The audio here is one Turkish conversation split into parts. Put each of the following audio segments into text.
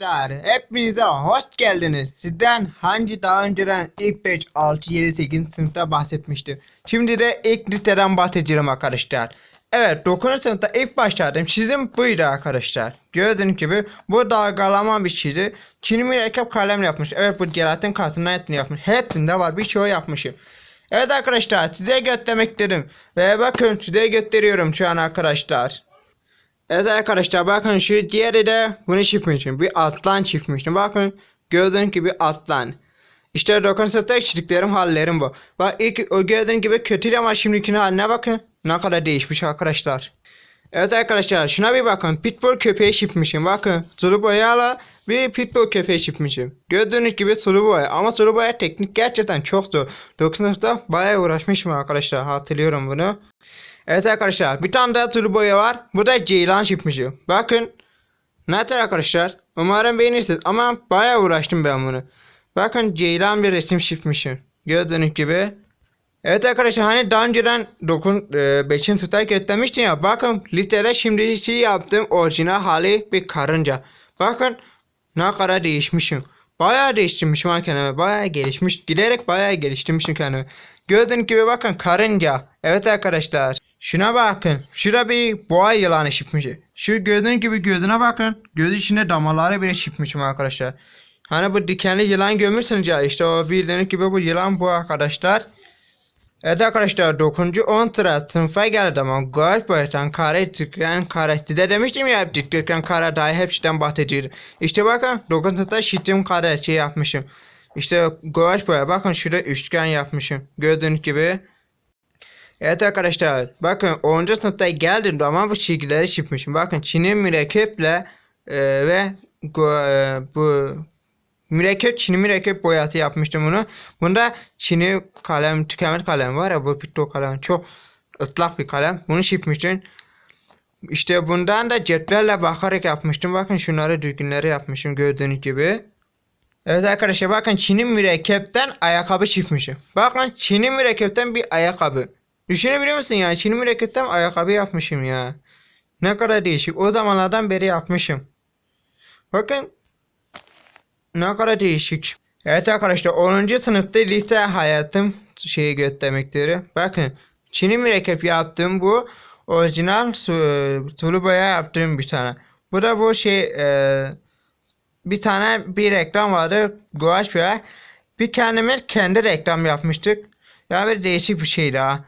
Arkadaşlar hepinize hoş geldiniz. Sizden hangi daha önceden ilk 5, 6, 7, 8 sınıfta bahsetmiştim. Şimdi de ilk liseden bahsedeceğim arkadaşlar. Evet 9. sınıfta ilk başladım. Çizim buydu arkadaşlar. Gördüğünüz gibi bu dalgalama bir çizi. Çin'i mürekkep kalem yapmış. Evet bu gelatin katından hepsini yapmış. Hepsinde var bir şey yapmışım. Evet arkadaşlar size göstermek istedim. Ve bakın size gösteriyorum şu an arkadaşlar. Evet arkadaşlar bakın şu diğeri de bunu çiftmişim. Bir aslan çiftmişim. Bakın gördüğünüz gibi aslan. İşte dokun sınıfta çizdiklerim hallerim bu. Bak ilk o gördüğün gibi kötüydü ama şimdikinin haline bakın. Ne kadar değişmiş arkadaşlar. Evet arkadaşlar şuna bir bakın. Pitbull köpeği çiftmişim. Bakın sulu boyayla bir pitbull köpeği çiftmişim. Gördüğünüz gibi sulu boya. Ama sulu boya teknik gerçekten çok zor. 9 sınıfta bayağı uğraşmışım arkadaşlar. Hatırlıyorum bunu. Evet arkadaşlar bir tane daha sulu boya var. Bu da ceylan çiftmişim. Bakın. Nedir arkadaşlar? Umarım beğenirsiniz ama bayağı uğraştım ben bunu. Bakın ceylan bir resim çiftmişim. Gördüğünüz gibi. Evet arkadaşlar hani daha önceden 9 5. sınıfta göstermiştim ya. Bakın listede şimdi şey yaptığım orijinal hali bir karınca. Bakın ne kadar değişmişim. Bayağı değiştirmişim kendimi. Bayağı gelişmiş. Giderek bayağı geliştirmişim kendimi. Gördüğünüz gibi bakın karınca. Evet arkadaşlar. Şuna bakın. Şurada bir boğa yılanı çıkmış. Şu gördüğünüz gibi gözüne bakın. Göz içinde damarları bile çıkmışım arkadaşlar. Hani bu dikenli yılan görmüşsünüz ya işte o bildiğiniz gibi bu yılan bu arkadaşlar. Evet arkadaşlar 9. 10 sıra sınıfa geldi ama gayet boyatan kare tıklayan kare. Size demiştim ya tıklayan kare dahi hepsinden bahsediyor. İşte bakın 9. sınıfta şitim kare şey yapmışım. İşte gayet boya bakın şurada üçgen yapmışım. Gördüğünüz gibi. Evet arkadaşlar bakın 10. sınıfta geldim ama bu çizgileri çizmişim. Bakın Çin'in mürekkeple e, ve e, bu mürekkep Çin'i mürekkep boyatı yapmıştım bunu. Bunda Çin'i kalem tükenmez kalem var ya bu pitto kalem çok ıslak bir kalem. Bunu çizmiştim. İşte bundan da cetvelle bakarak yapmıştım. Bakın şunları düzgünleri yapmışım gördüğünüz gibi. Evet arkadaşlar bakın Çin'in mürekkepten ayakkabı çizmişim. Bakın Çin'in mürekkepten bir ayakkabı. Düşünebiliyor musun ya? Çin'in mürekkepten ayakkabı yapmışım ya. Ne kadar değişik. O zamanlardan beri yapmışım. Bakın ne kadar değişik. Evet arkadaşlar 10. sınıfta lise hayatım şeyi göstermektedir. Bakın Çin'i mürekkep yaptığım bu orijinal su, sulu boya yaptığım bir tane. Bu da bu şey e, bir tane bir reklam vardı. Guaş boya. Bir kendimiz kendi reklam yapmıştık. Ya böyle değişik bir şeydi ha.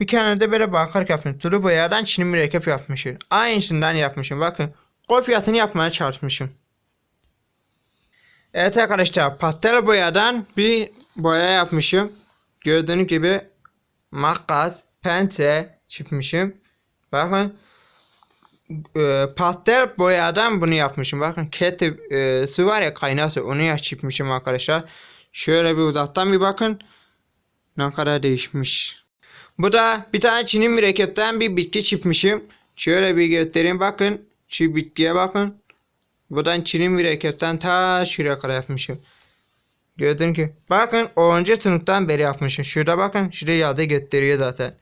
Bir kenarda böyle bakarak yapmışım. Sulu boyadan Çin'i mürekkep yapmışım. Aynısından yapmışım. Bakın kopyasını yapmaya çalışmışım. Evet arkadaşlar pastel boyadan bir boya yapmışım. Gördüğünüz gibi makas, pense çizmişim. Bakın e, pastel boyadan bunu yapmışım. Bakın keti e, su var ya kaynar su onu çizmişim arkadaşlar. Şöyle bir uzaktan bir bakın. Ne kadar değişmiş. Bu da bir tane Çin'in mürekkepten bir bitki çizmişim. Şöyle bir göstereyim bakın. Şu bitkiye bakın. Buradan Çin'in mürekkepten ta şuraya kadar yapmışım. Gördün ki. Bakın 10. sınıftan beri yapmışım. Şurada bakın. Şurada yağda gösteriyor zaten.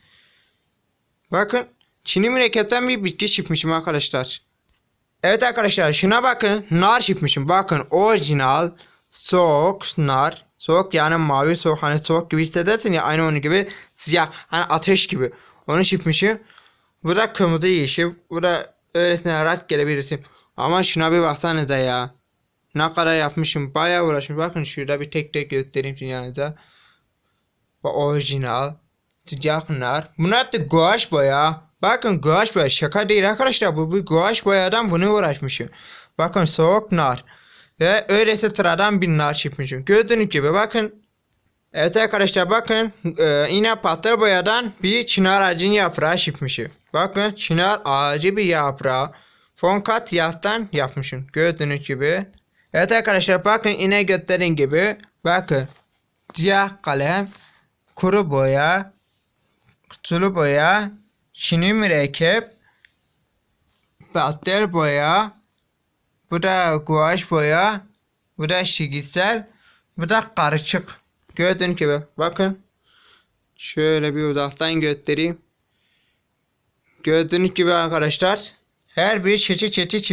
Bakın. Çin'in mürekkepten bir bitki çizmişim arkadaşlar. Evet arkadaşlar şuna bakın. Nar çizmişim. Bakın orijinal soğuk nar. Soğuk yani mavi soğuk hani soğuk gibi hissedersin ya aynı onun gibi siyah hani ateş gibi. Onu çizmişim. Bu da kırmızı yeşil. Bu da öylesine rahat gelebilirsin. Ama şuna bir baksanıza ya. Ne kadar yapmışım. Bayağı uğraşmış. Bakın şurada bir tek tek göstereyim yanınıza. Bu orijinal. Sıcak nar. Bunlar da guaj boya. Bakın guaj boya. Şaka değil arkadaşlar. Bu bir guaj boyadan bunu uğraşmışım. Bakın soğuk nar. Ve öylese sıradan bir nar çizmişim. Gördüğünüz gibi bakın. Evet arkadaşlar bakın. E, yine patlar boyadan bir çınar ağacının yaprağı çizmişim. Bakın çınar ağacı bir yaprağı. Fon kat yastan yapmışım. Gördüğünüz gibi. Evet arkadaşlar bakın yine gösterdiğim gibi. Bakın. Siyah kalem. Kuru boya. Sulu boya. Çin'i mürekkep. Pastel boya. Bu da guaj boya. Bu da şigisel. Bu da karışık. Gördüğünüz gibi. Bakın. Şöyle bir uzaktan göstereyim. Gördüğünüz gibi arkadaşlar. Her bir çeşit çeşit çi-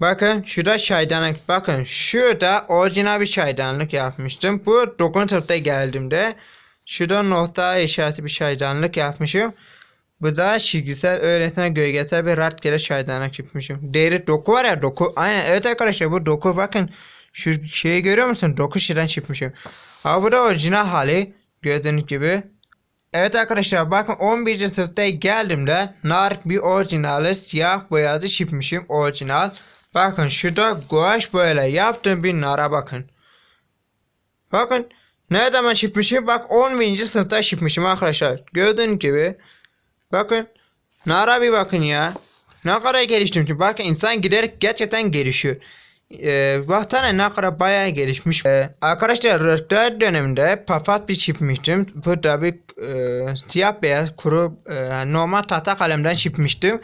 Bakın şurada çaydanlık. Bakın şurada orijinal bir çaydanlık yapmıştım. Bu 9. sınıfta geldiğimde şurada nokta işareti bir çaydanlık yapmışım. Bu da çizgisel öğretmen gölgesel bir rastgele çaydanlık yapmışım. Değeri doku var ya doku. Aynen evet arkadaşlar bu doku bakın. Şu şeyi görüyor musun? Doku şuradan çıkmışım. Ha bu da orijinal hali. Gördüğünüz gibi. Evet arkadaşlar bakın 11. sınıfta geldiğimde nar bir orijinali siyah boyadı çıkmışım orijinal. Bakın şurada guaj boyayla yaptığım bir nara bakın. Bakın ne zaman çıkmışım? Bak 11. sınıfta çıkmışım arkadaşlar. Gördüğünüz gibi. Bakın. Nara bir bakın ya. Ne kadar geliştim ki. Bakın insan giderek gerçekten gelişiyor. Ee, baksana ne kadar bayağı gelişmiş. Ee, arkadaşlar rötler döneminde papat bir çipmiştim. Bu da bir e, siyah beyaz kuru e, normal tahta kalemden çipmiştim.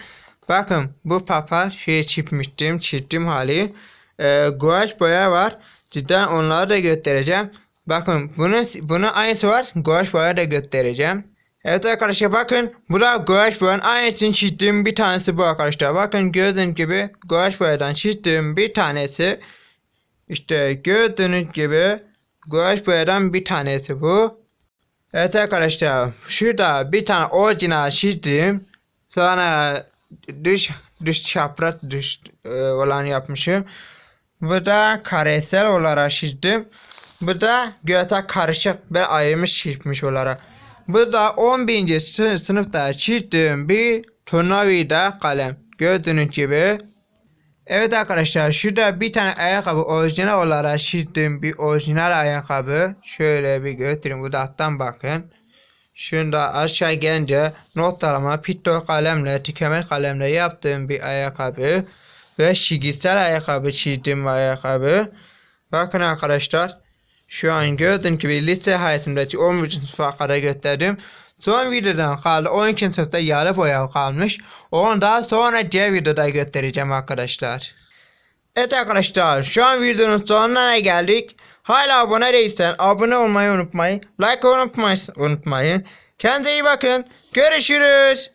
Bakın bu papa şey çipmiştim. Çizdim hali. Ee, guaj boya var. Cidden onları da göstereceğim. Bakın bunun, bunun aynısı var. Guaj boya da göstereceğim. Evet arkadaşlar bakın bu da guaj boyanın aynısını çizdiğim bir tanesi bu arkadaşlar. Bakın gördüğünüz gibi guaj boyadan çizdiğim bir tanesi. İşte gördüğünüz gibi guaj boyadan bir tanesi bu. Evet arkadaşlar şurada bir tane orijinal çizdim. Sonra dış dış çapraz dış e, olan yapmışım. Bu da karesel olarak çizdim. Bu da görsel karışık bir ayrılmış çizmiş olarak. Bu da 11. sı- sınıfta çizdiğim bir tornavida kalem. Gördüğünüz gibi. Evet arkadaşlar şurada bir tane ayakkabı orijinal olarak çizdiğim bir orijinal ayakkabı. Şöyle bir göstereyim bu da alttan bakın. Şunda aşağı gelince noktalama pitto kalemle tükemen kalemle yaptığım bir ayakkabı. Ve çizgisel ayakkabı çizdiğim ayakkabı. Bakın arkadaşlar. Şu an gördüğünüz gibi lise hayatımdaki 11. sınıfa kadar gösterdim. Son videodan kaldı 12. sınıfta yağlı boya kalmış. Onu daha sonra diğer videoda göstereceğim arkadaşlar. Evet arkadaşlar şu an videonun sonuna geldik. Hala abone değilsen abone olmayı unutmayın. Like unutmayın. unutmayın. Kendinize iyi bakın. Görüşürüz.